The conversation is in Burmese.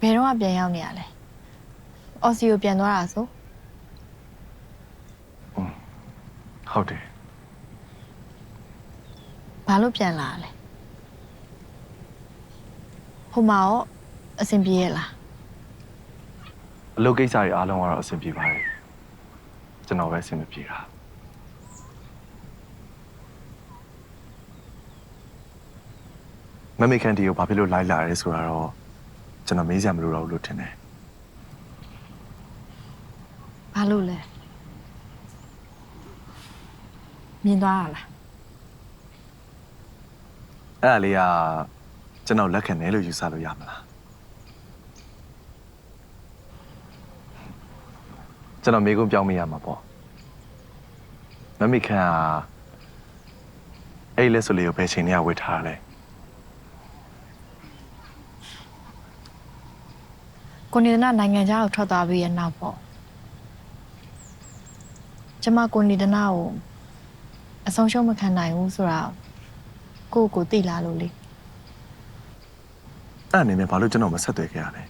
ဘယ်တော့မှပြန်ရောက်နေရလဲအော်စီကိုပြန်သွားတာဆိုဟုတ်တယ်ဘာလို့ပြန်လာလဲဟိုမှာရောအဆင်ပြေရဲ့လားအလုပ်ကိစ္စတွေအားလုံးကတော့အဆင်ပြေပါတယ်ကျွန်တော်ပဲအဆင်မပြေတာမမေကန်တီကိုဘာဖြစ်လို့လိုက်လာရဲဆိုတာတော့ ကျွန်တော်မေးစရာမလိုတော့ဘူးလို့ထင်တယ်ဘာလို့လဲမြင်သွားတာလားအဲ့ဒါလေးကကျွန်တော်လက်ခံတယ်လို့ယူဆလို့ရမလားကျွန်တော်မေးခွန်းပြောင်းမရမှာပေါ့မမေကန်ကအဲ့ဒီလက်စွပ်လေးကိုဘယ်ချိန်တည်းကဝတ်ထားတာလဲ ကိုနေဒနာနိုင်ငံခြားကိုထွက်သွားပြီးရနောက်ပေါ့ကျမကိုနေဒနာကိုအဆုံးရှုံးမခံနိုင်ဘူးဆိုတာကိုယ့်ကိုယ်သိလာလို့လေအဲ့အနေနဲ့ဘာလို့ကျွန်တော်မဆက်သွယ်ခဲ့ရလဲ